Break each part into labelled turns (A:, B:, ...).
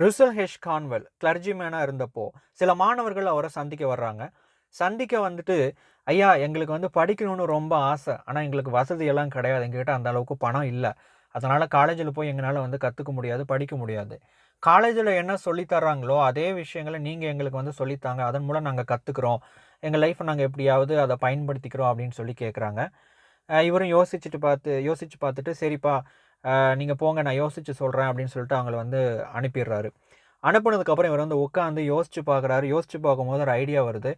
A: ருசல் ஹெஷ் கான்வெல் கிளர்ஜிமேனாக இருந்தப்போ சில மாணவர்கள் அவரை சந்திக்க வர்றாங்க. சந்திக்க வந்துட்டு ஐயா எங்களுக்கு வந்து படிக்கணும்னு ரொம்ப ஆசை. ஆனால் எங்களுக்கு வசதியெல்லாம் கிடையாது. எங்ககிட்ட அந்த அளவுக்கு பணம் இல்லை. அதனால் காலேஜில் போய் எங்களால் வந்து கற்றுக்க முடியாது படிக்க முடியாது. காலேஜில் என்ன சொல்லித்தர்றாங்களோ அதே விஷயங்களை நீங்கள் எங்களுக்கு வந்து சொல்லித்தாங்க அதன் மூலம் நாங்கள் கற்றுக்குறோம் எங்கள் லைஃப்பை நாங்கள் எப்படியாவது அதை பயன்படுத்திக்கிறோம் அப்படின்னு சொல்லி கேட்குறாங்க இவரும் யோசிச்சுட்டு பார்த்து யோசிச்சு பார்த்துட்டு சரிப்பா நீங்கள் போங்க நான் யோசித்து சொல்கிறேன் அப்படின்னு சொல்லிட்டு அவங்கள வந்து அனுப்பிடுறாரு. அனுப்புனதுக்கப்புறம் இவர் வந்து உட்காந்து யோசித்து பார்க்குறாரு. யோசித்து பார்க்கும்போது ஒரு ஐடியா வருது.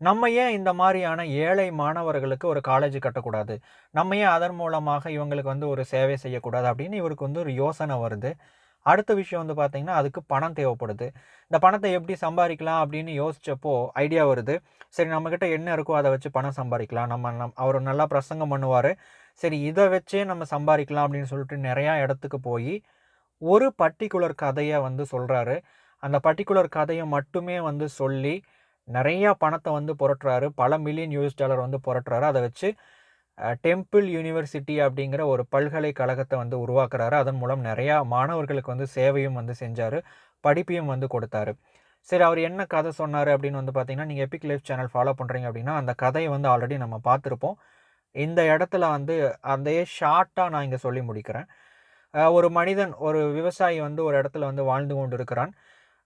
A: நம்ம ஏன் இந்த மாதிரியான ஏழை மாணவர்களுக்கு ஒரு காலேஜ் கட்டக்கூடாது? நம்ம ஏன் அதன் மூலமாக இவங்களுக்கு வந்து ஒரு சேவை செய்யக்கூடாது? அப்படின்னு இவருக்கு வந்து ஒரு யோசனை வருது. அடுத்த விஷயம் வந்து பார்த்திங்கன்னா அதுக்கு பணம் தேவைப்படுது. இந்த பணத்தை எப்படி சம்பாதிக்கலாம் அப்படின்னு யோசித்தப்போ ஐடியா வருது. சரி நம்மக்கிட்ட என்ன இருக்கோ அதை வச்சு பணம் சம்பாதிக்கலாம். நம்ம நம் அவர் நல்லா பிரசங்கம் பண்ணுவார். சரி இதை வச்சே நம்ம சம்பாதிக்கலாம் அப்படின்னு சொல்லிட்டு நிறையா இடத்துக்கு போய் ஒரு பர்டிகுலர் கதையை வந்து சொல்கிறாரு அந்த பர்டிகுலர் கதையை மட்டுமே வந்து சொல்லி நிறையா பணத்தை வந்து புரட்டுறாரு. பல மில்லியன் யூஎஸ் டாலர் வந்து புரட்டுறாரு. அதை வச்சு டெம்பிள் யூனிவர்சிட்டி அப்படிங்கிற ஒரு பல்கலைக்கழகத்தை வந்து உருவாக்குறாரு. அதன் மூலம் நிறையா மாணவர்களுக்கு வந்து சேவையும் வந்து செஞ்சார். படிப்பையும் வந்து கொடுத்தாரு. சரி அவர் என்ன கதை சொன்னார் அப்படின்னு வந்து பார்த்தீங்கன்னா நீங்கள் எபிக் லைஃப் சேனல் ஃபாலோ பண்ணுறீங்க அப்படின்னா அந்த கதையை வந்து ஆல்ரெடி நம்ம பார்த்துருப்போம். இந்த இடத்துல வந்து அதே ஷார்ட்டாக நான் இங்கே சொல்லி முடிக்கிறேன். ஒரு மனிதன் ஒரு விவசாயி வந்து ஒரு இடத்துல வந்து வாழ்ந்து கொண்டு இருக்கிறான்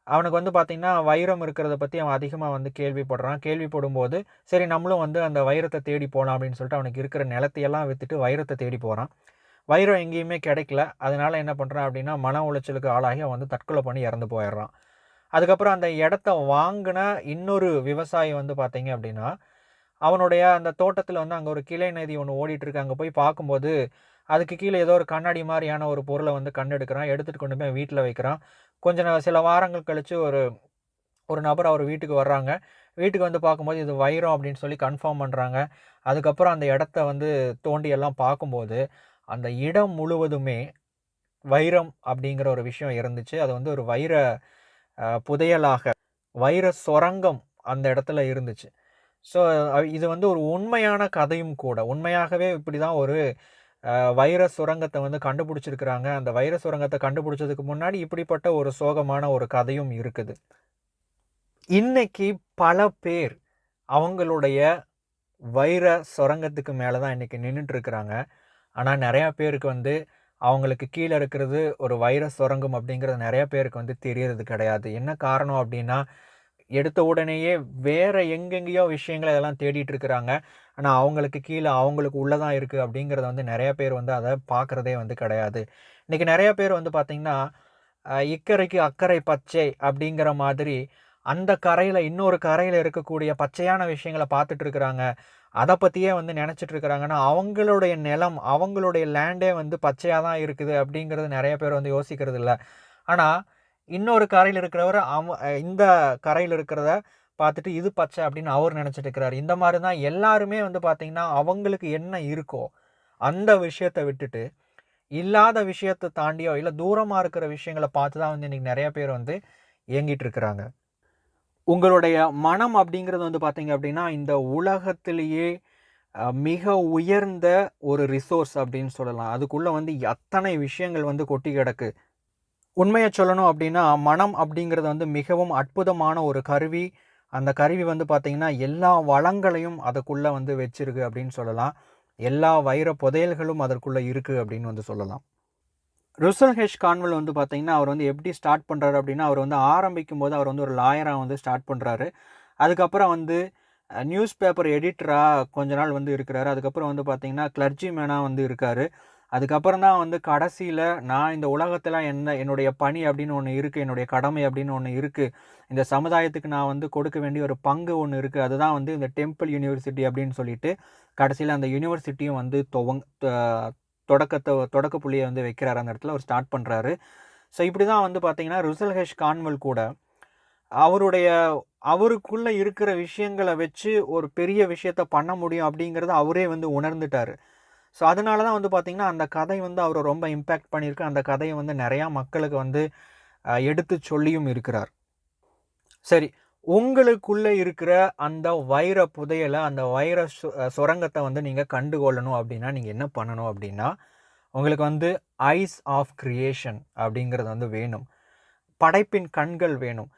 A: அவனுக்கு வந்து பார்த்திங்கன்னா வைரம் இருக்கிறத பற்றி அவன் அதிகமாக வந்து கேள்விப்படுறான். கேள்விப்படும்போது சரி நம்மளும் வந்து அந்த வைரத்தை தேடி போகலாம் அப்படின்னு சொல்லிட்டு அவனுக்கு இருக்கிற நிலத்தையெல்லாம் விற்றுட்டு வைரத்தை தேடி போகிறான் வைரம் எங்கேயுமே கிடைக்கல. அதனால் என்ன பண்ணுறான் அப்படின்னா மன உளைச்சலுக்கு ஆளாகி அவன் வந்து தற்கொலை பண்ணி இறந்து போயிடுறான். அதுக்கப்புறம் அந்த இடத்த வாங்கின இன்னொரு விவசாயி வந்து பார்த்தீங்க அப்படின்னா அவனுடைய அந்த தோட்டத்தில் வந்து அங்கே ஒரு கிளை நதி ஒன்று ஓடிட்டுருக்கு. அங்கே போய் பார்க்கும்போது அதுக்கு கீழே ஏதோ ஒரு கண்ணாடி மாதிரியான ஒரு பொருளை வந்து கண்டெடுக்கிறான் எடுத்துகிட்டு கொண்டு போய் வீட்டில் வைக்கிறான். கொஞ்சம் சில வாரங்கள் கழித்து ஒரு ஒரு நபர் அவர் வீட்டுக்கு வர்றாங்க. வீட்டுக்கு வந்து பார்க்கும்போது இது வைரம் அப்படின்னு சொல்லி கன்ஃபார்ம் பண்ணுறாங்க அதுக்கப்புறம் அந்த இடத்த வந்து தோண்டி எல்லாம் பார்க்கும்போது அந்த இடம் முழுவதுமே வைரம் அப்படிங்கிற ஒரு விஷயம் இருந்துச்சு. அது வந்து ஒரு வைர புதையலாக வைர சுரங்கம் அந்த இடத்துல இருந்துச்சு. ஸோ இது வந்து ஒரு உண்மையான கதையும் கூட. உண்மையாகவே இப்படி தான் ஒரு வைரஸ் சுரங்கத்தை வந்து கண்டுபிடிச்சிருக்கிறாங்க. அந்த வைரஸ் சுரங்கத்தை கண்டுபிடிச்சதுக்கு முன்னாடி இப்படிப்பட்ட ஒரு சோகமான ஒரு கதையும் இருக்குது. இன்னைக்கு பல பேர் அவங்களுடைய வைர சுரங்கத்துக்கு மேலே தான் இன்றைக்கி நின்றுட்டுருக்குறாங்க ஆனால் நிறையா பேருக்கு வந்து அவங்களுக்கு கீழே இருக்கிறது ஒரு வைரஸ் சுரங்கம் அப்படிங்கிறது நிறையா பேருக்கு வந்து தெரியறது கிடையாது. என்ன காரணம் அப்படின்னா எடுத்த உடனேயே வேறு எங்கெங்கேயோ விஷயங்களை இதெல்லாம் தேடிட்டு இருக்கிறாங்க. ஆனால் அவங்களுக்கு கீழே அவங்களுக்கு உள்ளதான் இருக்குது அப்படிங்கிறத வந்து நிறைய பேர் வந்து அதை பார்க்குறதே வந்து கிடையாது. இன்னைக்கு நிறைய பேர் வந்து பார்த்திங்கன்னா இக்கரைக்கு அக்கறை பச்சை அப்படிங்கிற மாதிரி அந்த கரையில் இன்னொரு கரையில் இருக்கக்கூடிய பச்சையான விஷயங்களை பார்த்துட்டு இருக்கிறாங்க. அதை பற்றியே வந்து நினச்சிட்டு இருக்கிறாங்கன்னா அவங்களுடைய நிலம் அவங்களுடைய லேண்டே வந்து பச்சையாக தான் இருக்குது அப்படிங்கிறது நிறைய பேர் வந்து யோசிக்கிறது இல்லை. ஆனால் இன்னொரு கரையில் இருக்கிறவர் அவ இந்த கரையில் இருக்கிறத பார்த்துட்டு இது பச்சை அப்படின்னு அவர் நினச்சிட்டு இருக்கிறாரு. இந்த மாதிரி தான் எல்லாருமே வந்து பார்த்திங்கன்னா அவங்களுக்கு என்ன இருக்கோ அந்த விஷயத்தை விட்டுட்டு இல்லாத விஷயத்தை தாண்டியோ இல்லை தூரமாக இருக்கிற விஷயங்களை பார்த்து தான் வந்து இன்றைக்கி நிறைய பேர் வந்து இயங்கிட்டு இருக்கிறாங்க. உங்களுடைய மனம் அப்படிங்கிறது வந்து பார்த்திங்க அப்படின்னா இந்த உலகத்திலேயே மிக உயர்ந்த ஒரு ரிசோர்ஸ் அப்படின்னு சொல்லலாம். அதுக்குள்ளே வந்து அத்தனை விஷயங்கள் வந்து கொட்டி கிடக்கு? உண்மையை சொல்லணும் அப்படின்னா மனம் அப்படிங்கிறது வந்து மிகவும் அற்புதமான ஒரு கருவி. அந்த கருவி வந்து பார்த்திங்கன்னா எல்லா வளங்களையும் அதுக்குள்ளே வந்து வச்சிருக்கு அப்படின்னு சொல்லலாம். எல்லா வைர புதையல்களும் அதற்குள்ளே இருக்குது அப்படின்னு வந்து சொல்லலாம். ருசல் ஹெஷ் கான்வெல் வந்து பார்த்திங்கன்னா அவர் வந்து எப்படி ஸ்டார்ட் பண்ணுறாரு அப்படின்னா அவர் வந்து ஆரம்பிக்கும் போது அவர் வந்து ஒரு லாயராக வந்து ஸ்டார்ட் பண்ணுறாரு அதுக்கப்புறம் வந்து நியூஸ் பேப்பர் எடிட்டராக கொஞ்ச நாள் வந்து இருக்கிறாரு. அதுக்கப்புறம் வந்து பார்த்திங்கன்னா கிளர்ஜி மேனாக வந்து இருக்கார். அதுக்கப்புறம் தான் வந்து கடைசியில் நான் இந்த உலகத்தில் என்ன என்னுடைய பணி அப்படின்னு ஒன்று இருக்குது என்னுடைய கடமை அப்படின்னு ஒன்று இருக்குது இந்த சமுதாயத்துக்கு நான் வந்து கொடுக்க வேண்டிய ஒரு பங்கு ஒன்று இருக்குது அதுதான் வந்து இந்த டெம்பிள் யூனிவர்சிட்டி அப்படின்னு சொல்லிட்டு கடைசியில் அந்த யூனிவர்சிட்டியும் வந்து துவங் தொடக்கத்தை தொடக்க புள்ளியை வந்து வைக்கிறாரு. அந்த இடத்துல அவர் ஸ்டார்ட் பண்ணுறாரு ஸோ இப்படி தான் வந்து பார்த்தீங்கன்னா ருசல் ஹெஷ் கான்வெல் கூட அவருடைய அவருக்குள்ளே இருக்கிற விஷயங்களை வச்சு ஒரு பெரிய விஷயத்த பண்ண முடியும் அப்படிங்கிறத அவரே வந்து உணர்ந்துட்டார். ஸோ அதனால தான் வந்து பார்த்திங்கன்னா அந்த கதை வந்து அவரை ரொம்ப இம்பேக்ட் பண்ணியிருக்கு. அந்த கதையை வந்து நிறையா மக்களுக்கு வந்து எடுத்து சொல்லியும் இருக்கிறார். சரி உங்களுக்குள்ளே இருக்கிற அந்த வைர புதையலை அந்த வைர சு சுரங்கத்தை வந்து நீங்கள் கண்டுகொள்ளணும் அப்படின்னா நீங்கள் என்ன பண்ணணும் அப்படின்னா உங்களுக்கு வந்து ஐஸ் ஆஃப் கிரியேஷன் அப்படிங்கிறது வந்து வேணும். படைப்பின் கண்கள் வேணும்.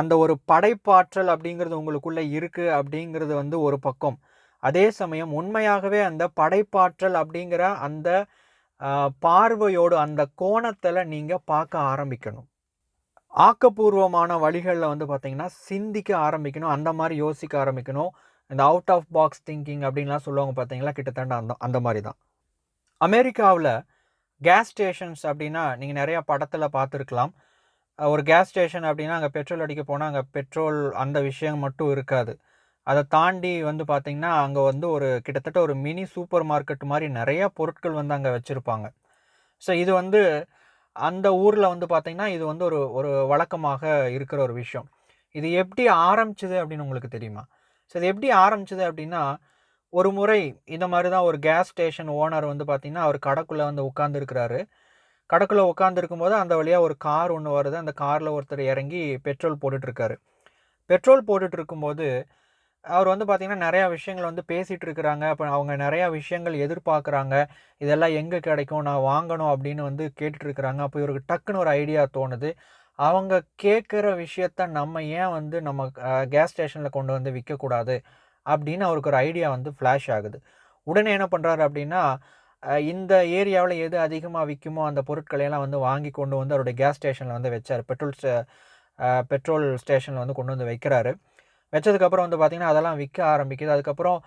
A: அந்த ஒரு படைப்பாற்றல் அப்படிங்கிறது உங்களுக்குள்ளே இருக்குது அப்படிங்கிறது வந்து ஒரு பக்கம். அதே சமயம் உண்மையாகவே அந்த படைப்பாற்றல் அப்படிங்கிற அந்த பார்வையோடு அந்த கோணத்தில் நீங்கள் பார்க்க ஆரம்பிக்கணும். ஆக்கப்பூர்வமான வழிகளில் வந்து பார்த்திங்கன்னா சிந்திக்க ஆரம்பிக்கணும் அந்த மாதிரி யோசிக்க ஆரம்பிக்கணும். இந்த அவுட் ஆஃப் பாக்ஸ் திங்கிங் அப்படின்லாம் சொல்லுவாங்க பார்த்தீங்களா கிட்டத்தட்ட அந்த அந்த மாதிரி தான். அமெரிக்காவில் கேஸ் ஸ்டேஷன்ஸ் அப்படின்னா நீங்கள் நிறையா படத்தில் பார்த்துருக்கலாம். ஒரு கேஸ் ஸ்டேஷன் அப்படின்னா அங்கே பெட்ரோல் அடிக்க போனால் அங்கே பெட்ரோல் அந்த விஷயம் மட்டும் இருக்காது. அதை தாண்டி வந்து பார்த்திங்கன்னா அங்கே வந்து ஒரு கிட்டத்தட்ட ஒரு மினி சூப்பர் மார்க்கெட் மாதிரி நிறைய பொருட்கள் வந்து அங்கே வச்சுருப்பாங்க. ஸோ இது வந்து அந்த ஊரில் வந்து பார்த்திங்கன்னா இது வந்து ஒரு ஒரு வழக்கமாக இருக்கிற ஒரு விஷயம். இது எப்படி ஆரம்பிச்சது அப்படின்னு உங்களுக்கு தெரியுமா? ஸோ இது எப்படி ஆரம்பிச்சது அப்படின்னா ஒரு முறை இந்த மாதிரி தான் ஒரு கேஸ் ஸ்டேஷன் ஓனர் வந்து பார்த்திங்கன்னா அவர் கடைக்குள்ளே வந்து உட்காந்துருக்கிறாரு கடைக்குள்ளே உட்காந்துருக்கும் போது அந்த வழியாக ஒரு கார் ஒன்று வருது. அந்த காரில் ஒருத்தர் இறங்கி பெட்ரோல் போட்டுட்ருக்காரு. பெட்ரோல் போட்டுட்ருக்கும்போது இருக்கும்போது அவர் வந்து பார்த்திங்கன்னா நிறையா விஷயங்கள் வந்து பேசிகிட்டு இருக்கிறாங்க. அப்போ அவங்க நிறையா விஷயங்கள் எதிர்பார்க்குறாங்க இதெல்லாம் எங்கே கிடைக்கும்? நான் வாங்கணும் அப்படின்னு வந்து கேட்டுட்டு இருக்கிறாங்க. அப்போ இவருக்கு டக்குன்னு ஒரு ஐடியா தோணுது. அவங்க கேட்குற விஷயத்த நம்ம ஏன் வந்து நம்ம கேஸ் ஸ்டேஷனில் கொண்டு வந்து விற்கக்கூடாது அப்படின்னு அவருக்கு ஒரு ஐடியா வந்து ஃப்ளாஷ் ஆகுது. உடனே என்ன பண்ணுறாரு அப்படின்னா இந்த ஏரியாவில் எது அதிகமாக விற்குமோ அந்த பொருட்களையெல்லாம் வந்து வாங்கி கொண்டு வந்து அவருடைய கேஸ் ஸ்டேஷனில் வந்து வச்சார். பெட்ரோல் பெட்ரோல் ஸ்டேஷனில் வந்து கொண்டு வந்து வைக்கிறாரு. வச்சதுக்கப்புறம் வந்து பார்த்திங்கன்னா அதெல்லாம் விற்க ஆரம்பிக்குது. அதுக்கப்புறம்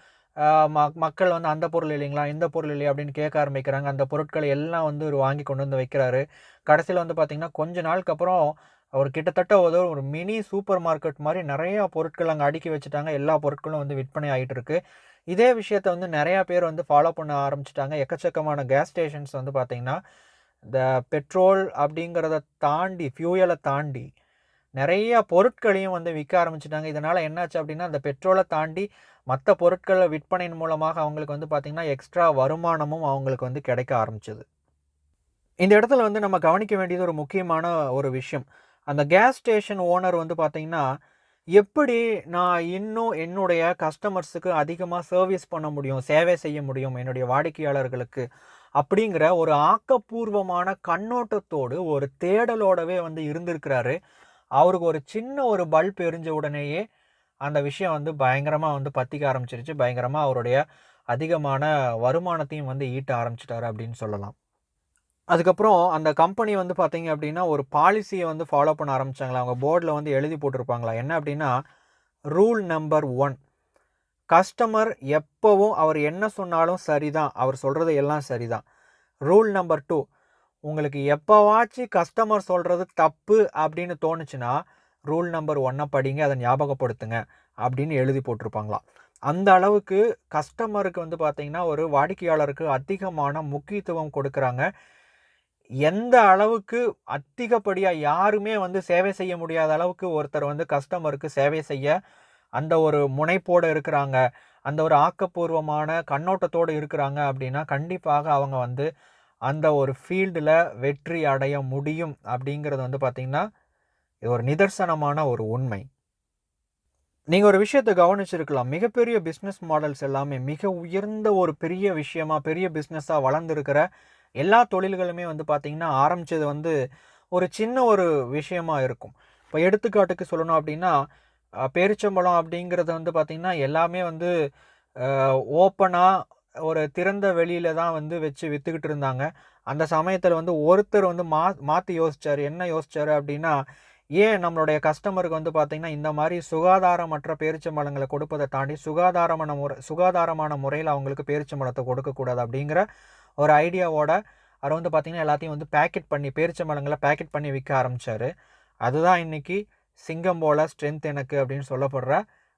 A: மக்கள் வந்து அந்த பொருள் இல்லைங்களா இந்த பொருள் இல்லையா அப்படின்னு கேட்க ஆரம்பிக்கிறாங்க. அந்த பொருட்களை எல்லாம் வந்து ஒரு வாங்கி கொண்டு வந்து வைக்கிறாரு. கடைசியில் வந்து பார்த்திங்கன்னா கொஞ்ச நாளுக்கு அப்புறம் அவர் கிட்டத்தட்ட ஒரு ஒரு மினி சூப்பர் மார்க்கெட் மாதிரி நிறையா பொருட்கள் அங்கே அடுக்கி வச்சுட்டாங்க. எல்லா பொருட்களும் வந்து விற்பனை ஆகிட்டு இருக்கு. இதே விஷயத்த வந்து நிறையா பேர் வந்து ஃபாலோ பண்ண ஆரம்பிச்சிட்டாங்க. எக்கச்சக்கமான கேஸ் ஸ்டேஷன்ஸ் வந்து பார்த்திங்கன்னா இந்த பெட்ரோல் அப்படிங்கிறத தாண்டி ஃபியூயலை தாண்டி நிறைய பொருட்களையும் வந்து விற்க ஆரம்பிச்சிட்டாங்க. இதனால் என்னாச்சு அப்படின்னா அந்த பெட்ரோலை தாண்டி மற்ற பொருட்களை விற்பனையின் மூலமாக அவங்களுக்கு வந்து பார்த்திங்கன்னா எக்ஸ்ட்ரா வருமானமும் அவங்களுக்கு வந்து கிடைக்க ஆரம்பிச்சது. இந்த இடத்துல வந்து நம்ம கவனிக்க வேண்டியது ஒரு முக்கியமான ஒரு விஷயம். அந்த கேஸ் ஸ்டேஷன் ஓனர் வந்து பார்த்திங்கன்னா எப்படி நான் இன்னும் என்னுடைய கஸ்டமர்ஸுக்கு அதிகமாக சர்வீஸ் பண்ண முடியும் சேவை செய்ய முடியும் என்னுடைய வாடிக்கையாளர்களுக்கு அப்படிங்கிற ஒரு ஆக்கப்பூர்வமான கண்ணோட்டத்தோடு ஒரு தேடலோடவே வந்து இருந்திருக்கிறாரு. அவருக்கு ஒரு சின்ன ஒரு பல்ப் எரிஞ்ச உடனேயே அந்த விஷயம் வந்து பயங்கரமாக வந்து பற்றிக்க ஆரம்பிச்சிருச்சு. பயங்கரமாக அவருடைய அதிகமான வருமானத்தையும் வந்து ஈட்ட ஆரம்பிச்சிட்டாரு அப்படின்னு சொல்லலாம். அதுக்கப்புறம் அந்த கம்பெனி வந்து பார்த்தீங்க அப்படின்னா ஒரு பாலிசியை வந்து ஃபாலோ பண்ண ஆரம்பிச்சாங்களா? அவங்க போர்டில் வந்து எழுதி போட்டிருப்பாங்களா? என்ன அப்படின்னா ரூல் நம்பர் ஒன் கஸ்டமர் எப்போவும் அவர் என்ன சொன்னாலும் சரிதான். அவர் சொல்கிறது எல்லாம் சரிதான். ரூல் நம்பர் டூ உங்களுக்கு எப்போவாச்சும் கஸ்டமர் சொல்கிறது தப்பு அப்படின்னு தோணுச்சுன்னா ரூல் நம்பர் ஒன்னை படிங்க அதை ஞாபகப்படுத்துங்க அப்படின்னு எழுதி போட்டிருப்பாங்களாம். அந்த அளவுக்கு கஸ்டமருக்கு வந்து பார்த்தீங்கன்னா ஒரு வாடிக்கையாளருக்கு அதிகமான முக்கியத்துவம் கொடுக்குறாங்க. எந்த அளவுக்கு அதிகப்படியாக யாருமே வந்து சேவை செய்ய முடியாத அளவுக்கு ஒருத்தர் வந்து கஸ்டமருக்கு சேவை செய்ய அந்த ஒரு முனைப்போடு இருக்கிறாங்க அந்த ஒரு ஆக்கப்பூர்வமான கண்ணோட்டத்தோடு இருக்கிறாங்க அப்படின்னா கண்டிப்பாக அவங்க வந்து அந்த ஒரு ஃபீல்டில் வெற்றி அடைய முடியும் அப்படிங்கிறது வந்து பார்த்திங்கன்னா இது ஒரு நிதர்சனமான ஒரு உண்மை. நீங்கள் ஒரு விஷயத்தை கவனிச்சிருக்கலாம். மிகப்பெரிய பிஸ்னஸ் மாடல்ஸ் எல்லாமே மிக உயர்ந்த ஒரு பெரிய விஷயமா பெரிய பிஸ்னஸாக வளர்ந்துருக்கிற எல்லா தொழில்களுமே வந்து பார்த்திங்கன்னா ஆரம்பித்தது வந்து ஒரு சின்ன ஒரு விஷயமா இருக்கும். இப்போ எடுத்துக்காட்டுக்கு சொல்லணும் அப்படின்னா பேரிச்சம்பழம் அப்படிங்கிறது வந்து பார்த்திங்கன்னா எல்லாமே வந்து ஓப்பனாக ஒரு திறந்த வெளியில தான் வந்து வச்சு விற்றுக்கிட்டு இருந்தாங்க. அந்த சமயத்தில் வந்து ஒருத்தர் வந்து மா மாற்றி யோசிச்சார். என்ன யோசித்தார் அப்படின்னா ஏன் நம்மளுடைய கஸ்டமருக்கு வந்து பார்த்திங்கன்னா இந்த மாதிரி சுகாதாரமற்ற பேரிச்சம்பழங்களை கொடுப்பதை தாண்டி சுகாதாரமான முறை சுகாதாரமான முறையில் அவங்களுக்கு பேரிச்சம்பழத்தை கொடுக்கக்கூடாது அப்படிங்கிற ஒரு ஐடியாவோட அவர் வந்து பார்த்திங்கன்னா எல்லாத்தையும் வந்து பேக்கெட் பண்ணி பேரிச்சம்பழங்களை பேக்கெட் பண்ணி விற்க ஆரம்பித்தார் அதுதான் இன்னைக்கு சிங்கம் போல் ஸ்ட்ரென்த் எனக்கு அப்படின்னு சொல்லப்படுற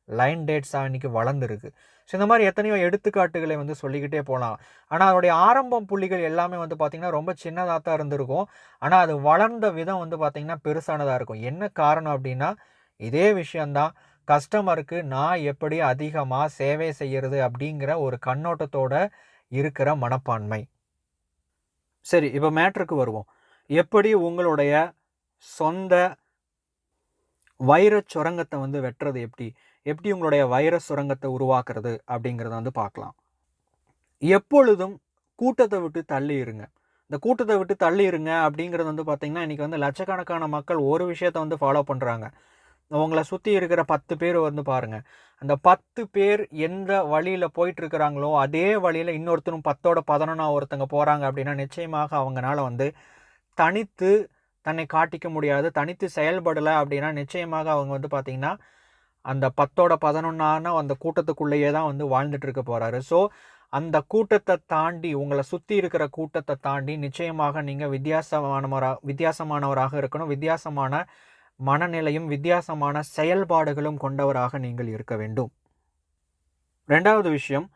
A: லைன் டேட்ஸாக இன்றைக்கி வளர்ந்துருக்கு. ஸோ இந்த மாதிரி எத்தனையோ எடுத்துக்காட்டுகளை வந்து சொல்லிக்கிட்டே போகலாம். ஆனால் அதனுடைய ஆரம்பம் புள்ளிகள் எல்லாமே வந்து பார்த்திங்கன்னா ரொம்ப சின்னதாக தான் இருந்திருக்கும். ஆனால் அது வளர்ந்த விதம் வந்து பார்த்திங்கன்னா பெருசானதாக இருக்கும். என்ன காரணம் அப்படின்னா இதே விஷயந்தான் கஸ்டமருக்கு நான் எப்படி அதிகமாக சேவை செய்கிறது அப்படிங்கிற ஒரு கண்ணோட்டத்தோட இருக்கிற மனப்பான்மை. சரி இப்போ மேட்ருக்கு வருவோம். எப்படி உங்களுடைய சொந்த வைரச் சுரங்கத்தை வந்து வெட்டுறது எப்படி? எப்படி உங்களுடைய வைரஸ் சுரங்கத்தை உருவாக்குறது அப்படிங்கிறத வந்து பார்க்கலாம். எப்பொழுதும் கூட்டத்தை விட்டு தள்ளி இருங்க இந்த கூட்டத்தை விட்டு தள்ளி இருங்க அப்படிங்கிறது வந்து பார்த்திங்கன்னா இன்றைக்கி வந்து லட்சக்கணக்கான மக்கள் ஒரு விஷயத்த வந்து ஃபாலோ பண்ணுறாங்க உங்களை சுற்றி இருக்கிற பத்து பேர் வந்து பாருங்கள் அந்த பத்து பேர் எந்த வழியில் போயிட்டுருக்கிறாங்களோ அதே வழியில் இன்னொருத்தரும் பத்தோட பதினொன்னா ஒருத்தங்க போகிறாங்க அப்படின்னா நிச்சயமாக அவங்களால வந்து தனித்து தன்னை காட்டிக்க முடியாது தனித்து செயல்படலை அப்படின்னா நிச்சயமாக அவங்க வந்து பார்த்திங்கன்னா அந்த பத்தோட பதினொன்னான அந்த கூட்டத்துக்குள்ளேயே தான் வந்து வாழ்ந்துட்டு இருக்க போகிறாரு ஸோ அந்த கூட்டத்தை தாண்டி உங்களை சுற்றி இருக்கிற கூட்டத்தை தாண்டி நிச்சயமாக நீங்கள் வித்தியாசமானவராக வித்தியாசமானவராக இருக்கணும். வித்தியாசமான மனநிலையும் வித்தியாசமான செயல்பாடுகளும் கொண்டவராக நீங்கள் இருக்க வேண்டும். ரெண்டாவது விஷயம்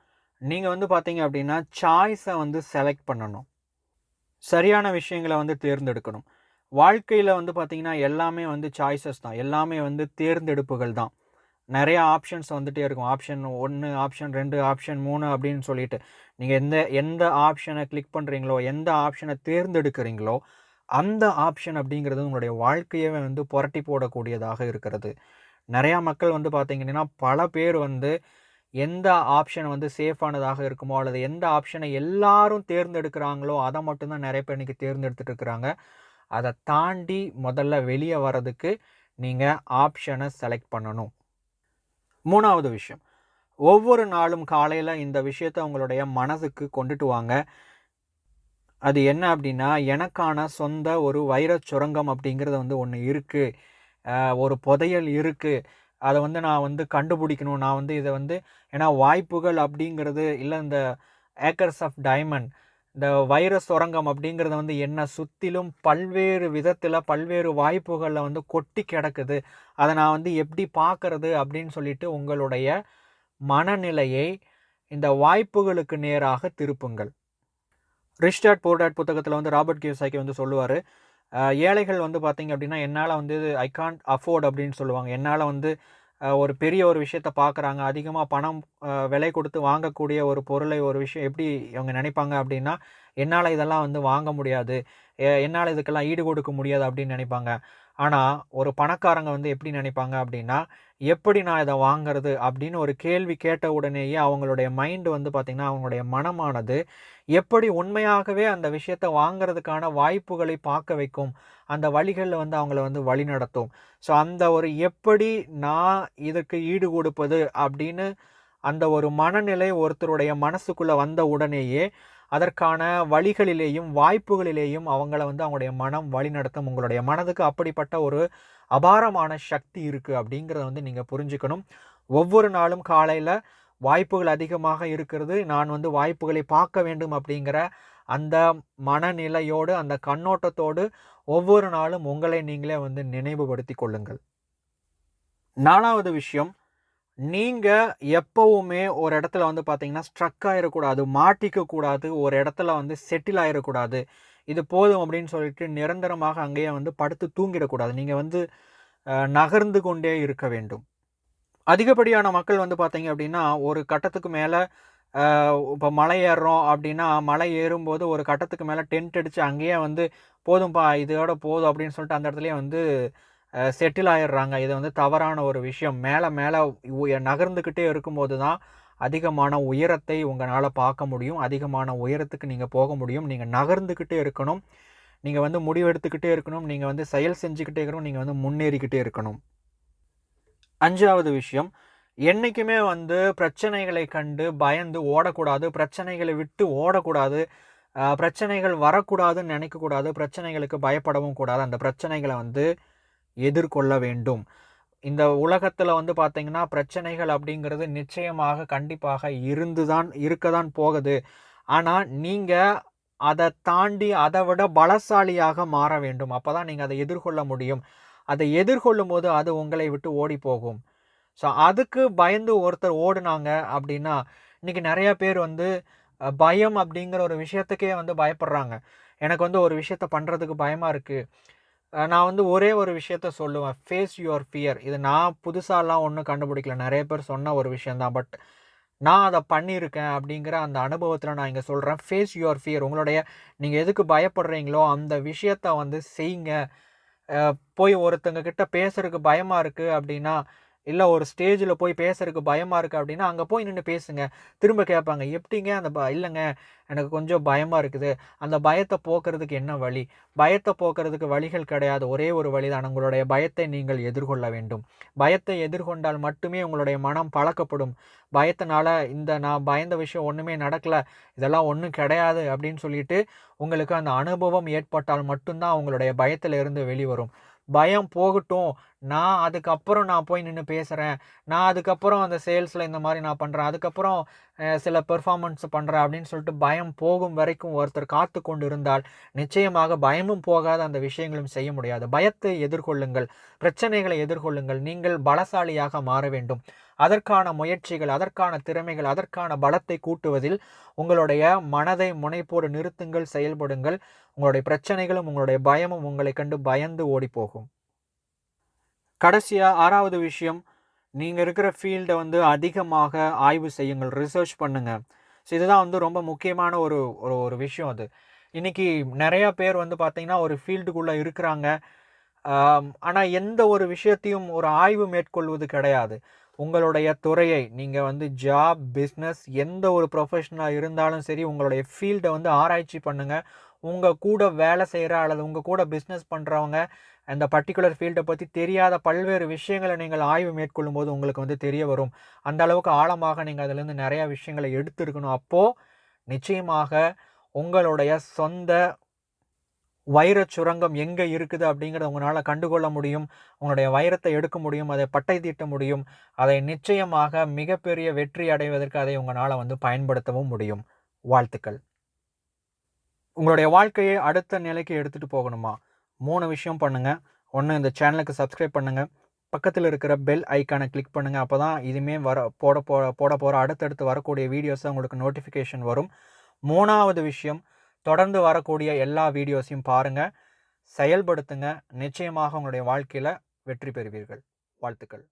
A: நீங்கள் வந்து பார்த்தீங்க அப்படின்னா சாய்ஸை வந்து செலக்ட் பண்ணணும். சரியான விஷயங்களை வந்து தேர்ந்தெடுக்கணும். வாழ்க்கையில் வந்து பார்த்திங்கன்னா எல்லாமே வந்து சாய்ஸஸ் தான். எல்லாமே வந்து தேர்ந்தெடுப்புகள் தான். நிறையா ஆப்ஷன்ஸ் வந்துகிட்டே இருக்கும். ஆப்ஷன் ஒன்று ஆப்ஷன் ரெண்டு ஆப்ஷன் மூணு அப்படின்னு சொல்லிட்டு. நீங்கள் எந்த எந்த ஆப்ஷனை கிளிக் பண்ணுறீங்களோ எந்த ஆப்ஷனை தேர்ந்தெடுக்கிறீங்களோ அந்த ஆப்ஷன் அப்படிங்கிறது உங்களுடைய வாழ்க்கையவே வந்து புரட்டி போடக்கூடியதாக இருக்கிறது. நிறையா மக்கள் வந்து பார்த்திங்கன்னா பல பேர் வந்து எந்த ஆப்ஷன் வந்து சேஃபானதாக இருக்குமோ அல்லது எந்த ஆப்ஷனை எல்லாரும் தேர்ந்தெடுக்கிறாங்களோ அதை மட்டும்தான் நிறைய பேர் இன்றைக்கி தேர்ந்தெடுத்துட்டு இருக்கிறாங்க. அதை தாண்டி முதல்ல வெளியே வர்றதுக்கு நீங்கள் ஆப்ஷனை செலக்ட் பண்ணணும். மூணாவது விஷயம். ஒவ்வொரு நாளும் காலையில் இந்த விஷயத்தை உங்களுடைய மனதுக்கு கொண்டுட்டு வாங்க. அது என்ன அப்படின்னா எனக்கான சொந்த ஒரு வைரச் சுரங்கம் அப்படிங்கிறது வந்து ஒன்று இருக்குது ஒரு புதையல் இருக்குது அதை வந்து நான் வந்து கண்டுபிடிக்கணும். நான் வந்து இதை வந்து ஏன்னா வாய்ப்புகள் அப்படிங்கிறது இல்லை இந்த ஏக்கர்ஸ் ஆஃப் டைமண்ட் இந்த வைரஸ் சுரங்கம் அப்படிங்கிறத வந்து என்ன சுற்றிலும் பல்வேறு விதத்தில் பல்வேறு வாய்ப்புகளில் வந்து கொட்டி கிடக்குது. அதை நான் வந்து எப்படி பார்க்கறது அப்படின்னு சொல்லிட்டு உங்களுடைய மனநிலையை இந்த வாய்ப்புகளுக்கு நேராக திருப்புங்கள். ரிஸ்டார்ட் போர்டாட் புத்தகத்தில் வந்து ராபர்ட் கியூசாக்கி வந்து சொல்லுவார் ஏழைகள் வந்து பார்த்திங்க அப்படின்னா என்னால் வந்து ஐ கான்ட் அஃபோர்ட் அப்படின்னு சொல்லுவாங்க. என்னால் வந்து ஒரு பெரிய ஒரு விஷயத்த பார்க்குறாங்க அதிகமாக பணம் விலை கொடுத்து வாங்கக்கூடிய ஒரு பொருளை ஒரு விஷயம் எப்படி அவங்க நினைப்பாங்க அப்படின்னா என்னால் இதெல்லாம் வந்து வாங்க முடியாது. என்னால் இதுக்கெல்லாம் ஈடு கொடுக்க முடியாது அப்படின்னு நினைப்பாங்க. ஆனால் ஒரு பணக்காரங்க வந்து எப்படி நினைப்பாங்க அப்படின்னா எப்படி நான் இதை வாங்கிறது அப்படின்னு ஒரு கேள்வி கேட்ட உடனேயே அவங்களுடைய மைண்டு வந்து பார்த்திங்கன்னா அவங்களுடைய மனமானது எப்படி உண்மையாகவே அந்த விஷயத்தை வாங்கிறதுக்கான வாய்ப்புகளை பார்க்க வைக்கும். அந்த வழிகளில் வந்து அவங்கள வந்து வழி நடத்தும். ஸோ அந்த ஒரு எப்படி நான் இதுக்கு ஈடு கொடுப்பது அப்படின்னு அந்த ஒரு மனநிலை ஒருத்தருடைய மனசுக்குள்ளே வந்த உடனேயே அதற்கான வழிகளிலேயும் வாய்ப்புகளிலேயும் அவங்கள வந்து அவங்களுடைய மனம் வழிநடத்தும். உங்களுடைய மனதுக்கு அப்படிப்பட்ட ஒரு அபாரமான சக்தி இருக்குது அப்படிங்கிறத வந்து நீங்கள் புரிஞ்சுக்கணும். ஒவ்வொரு நாளும் காலையில் வாய்ப்புகள் அதிகமாக இருக்கிறது. நான் வந்து வாய்ப்புகளை பார்க்க வேண்டும் அப்படிங்கிற அந்த மனநிலையோடு அந்த கண்ணோட்டத்தோடு ஒவ்வொரு நாளும் உங்களை நீங்களே வந்து நினைவுபடுத்தி கொள்ளுங்கள். நாலாவது விஷயம் நீங்கள் எப்போவுமே ஒரு இடத்துல வந்து பார்த்தீங்கன்னா ஸ்ட்ரக் ஆகிடக்கூடாது மாட்டிக்கக்கூடாது ஒரு இடத்துல வந்து செட்டில் ஆகிடக்கூடாது இது போதும் அப்படின்னு சொல்லிட்டு நிரந்தரமாக அங்கேயே வந்து படுத்து தூங்கிடக்கூடாது. நீங்கள் வந்து நகர்ந்து கொண்டே இருக்க வேண்டும். அதிகப்படியான மக்கள் வந்து பார்த்தீங்க அப்படின்னா ஒரு கட்டத்துக்கு மேலே இப்போ மலை ஏறுறோம் அப்படின்னா மலை ஏறும்போது ஒரு கட்டத்துக்கு மேலே டென்ட் அடித்து அங்கேயே வந்து போதும்ப்பா இதோட போதும் அப்படின்னு சொல்லிட்டு அந்த இடத்துலயே வந்து செட்டில் ஆயிடுறாங்க. இது வந்து தவறான ஒரு விஷயம். மேலே மேலே நகர்ந்துக்கிட்டே இருக்கும்போது தான் அதிகமான உயரத்தை உங்களால் பார்க்க முடியும். அதிகமான உயரத்துக்கு நீங்கள் போக முடியும். நீங்கள் நகர்ந்துக்கிட்டே இருக்கணும். நீங்கள் வந்து முடிவெடுத்துக்கிட்டே இருக்கணும். நீங்கள் வந்து செயல் செஞ்சுக்கிட்டே இருக்கணும். நீங்கள் வந்து முன்னேறிக்கிட்டே இருக்கணும். அஞ்சாவது விஷயம். என்றைக்குமே வந்து பிரச்சனைகளை கண்டு பயந்து ஓடக்கூடாது. பிரச்சனைகளை விட்டு ஓடக்கூடாது. பிரச்சனைகள் வரக்கூடாதுன்னு நினைக்கக்கூடாது. பிரச்சனைகளுக்கு பயப்படவும் கூடாது. அந்த பிரச்சனைகளை வந்து எதிர்கொள்ள வேண்டும். இந்த உலகத்தில் வந்து பார்த்திங்கன்னா பிரச்சனைகள் அப்படிங்கிறது நிச்சயமாக கண்டிப்பாக இருந்து தான் இருக்க தான் போகுது. ஆனால் நீங்கள் அதை தாண்டி அதை விட பலசாலியாக மாற வேண்டும். அப்போ தான் நீங்கள் அதை எதிர்கொள்ள முடியும். அதை எதிர்கொள்ளும் போது அது உங்களை விட்டு ஓடி போகும். ஸோ அதுக்கு பயந்து ஒருத்தர் ஓடுனாங்க அப்படின்னா இன்றைக்கி நிறையா பேர் வந்து பயம் அப்படிங்கிற ஒரு விஷயத்துக்கே வந்து பயப்படுறாங்க. எனக்கு வந்து ஒரு விஷயத்த பண்ணுறதுக்கு பயமாக இருக்குது நான் வந்து ஒரே ஒரு விஷயத்த சொல்லுவேன். ஃபேஸ் யுவர் ஃபியர் இது நான் புதுசாலாம் ஒன்றும் கண்டுபிடிக்கல. நிறைய பேர் சொன்ன ஒரு விஷயந்தான் பட் நான் அதை பண்ணியிருக்கேன் அப்படிங்கிற அந்த அனுபவத்தில் நான் இங்கே சொல்கிறேன் ஃபேஸ் யுவர் ஃபியர் உங்களுடைய நீங்கள் எதுக்கு பயப்படுறீங்களோ அந்த விஷயத்த வந்து செய்யுங்க. போய் ஒருத்தங்க கிட்ட பேசுறதுக்கு பயமாக இருக்குது அப்படின்னா இல்லை ஒரு ஸ்டேஜில் போய் பேசுறதுக்கு பயமாக இருக்குது அப்படின்னா அங்கே போய் நின்று பேசுங்க. திரும்ப கேட்பாங்க எப்படிங்க அந்த ப இல்லைங்க எனக்கு கொஞ்சம் பயமாக இருக்குது. அந்த பயத்தை போக்குறதுக்கு என்ன வழி? பயத்தை போக்குறதுக்கு வழிகள் கிடையாது. ஒரே ஒரு வழிதான். உங்களுடைய பயத்தை நீங்கள் எதிர்கொள்ள வேண்டும். பயத்தை எதிர்கொண்டால் மட்டுமே உங்களுடைய மனம் பழக்கப்படும். பயத்தினால இந்த நான் பயந்த விஷயம் ஒன்றுமே நடக்கலை இதெல்லாம் ஒன்றும் கிடையாது அப்படின்னு சொல்லிட்டு உங்களுக்கு அந்த அனுபவம் ஏற்பட்டால் மட்டும்தான் உங்களுடைய பயத்தில் இருந்து வெளிவரும். பயம் போகட்டும். நான் அதுக்கப்புறம் நான் போய் நின்று பேசுகிறேன் நான் அதுக்கப்புறம் அந்த சேல்ஸில் இந்த மாதிரி நான் பண்ணுறேன் அதுக்கப்புறம் சில பெர்ஃபார்மன்ஸ் பண்ணுறேன் அப்படின்னு சொல்லிட்டு பயம் போகும் வரைக்கும் ஒருத்தர் காத்து கொண்டு இருந்தால் நிச்சயமாக பயமும் போகாத அந்த விஷயங்களும் செய்ய முடியாது. பயத்தை எதிர்கொள்ளுங்கள். பிரச்சனைகளை எதிர்கொள்ளுங்கள். நீங்கள் பலசாலியாக மாற வேண்டும். அதற்கான முயற்சிகள் அதற்கான திறமைகள் அதற்கான பலத்தை கூட்டுவதில் உங்களுடைய மனதை முனைப்போடு நிறுத்துங்கள் செயல்படுங்கள். உங்களுடைய பிரச்சனைகளும் உங்களுடைய பயமும் உங்களை கண்டு பயந்து ஓடிப்போகும். கடைசியாக ஆறாவது விஷயம் நீங்கள் இருக்கிற ஃபீல்டை வந்து அதிகமாக ஆய்வு செய்யுங்கள் ரிசர்ச் பண்ணுங்கள் ஸோ இதுதான் வந்து ரொம்ப முக்கியமான ஒரு ஒரு ஒரு விஷயம் அது. இன்னைக்கு நிறையா பேர் வந்து பார்த்திங்கன்னா ஒரு ஃபீல்டுக்குள்ளே இருக்கிறாங்க. ஆனால் எந்த ஒரு விஷயத்தையும் ஒரு ஆய்வு மேற்கொள்வது கிடையாது. உங்களுடைய துறையை நீங்கள் வந்து ஜாப் பிஸ்னஸ் எந்த ஒரு ப்ரொஃபஷனாக இருந்தாலும் சரி உங்களுடைய ஃபீல்டை வந்து ஆராய்ச்சி பண்ணுங்கள் உங்கள் கூட வேலை செய்கிற அல்லது உங்கள் கூட பிஸ்னஸ் பண்ணுறவங்க அந்த பர்டிகுலர் ஃபீல்டை பற்றி தெரியாத பல்வேறு விஷயங்களை நீங்கள் ஆய்வு மேற்கொள்ளும் போது உங்களுக்கு வந்து தெரிய வரும். அந்த அளவுக்கு ஆழமாக நீங்கள் அதிலேருந்து நிறையா விஷயங்களை எடுத்துருக்கணும். அப்போது நிச்சயமாக உங்களுடைய சொந்த வைரச் சுரங்கம் எங்கே இருக்குது அப்படிங்கிறத உங்களால் கண்டுகொள்ள முடியும். உங்களுடைய வைரத்தை எடுக்க முடியும் அதை பட்டை தீட்ட முடியும். அதை நிச்சயமாக மிகப்பெரிய வெற்றி அடைவதற்கு அதை உங்களால் வந்து பயன்படுத்தவும் முடியும். வாழ்த்துக்கள். உங்களுடைய வாழ்க்கையை அடுத்த நிலைக்கு எடுத்துகிட்டு போகணுமா? மூணு விஷயம் பண்ணுங்கள் ஒன்று இந்த சேனலுக்கு சப்ஸ்கிரைப் பண்ணுங்கள் பக்கத்தில் இருக்கிற பெல் ஐக்கானை கிளிக் பண்ணுங்கள் அப்போ தான் இதுமே வர போட போ போட போகிற அடுத்தடுத்து வரக்கூடிய வீடியோஸை உங்களுக்கு நோட்டிஃபிகேஷன் வரும். மூணாவது விஷயம் தொடர்ந்து வரக்கூடிய எல்லா வீடியோஸையும் பாருங்கள் செயல்படுத்துங்க. நிச்சயமாக உங்களுடைய வாழ்க்கையில் வெற்றி பெறுவீர்கள். வாழ்த்துக்கள்.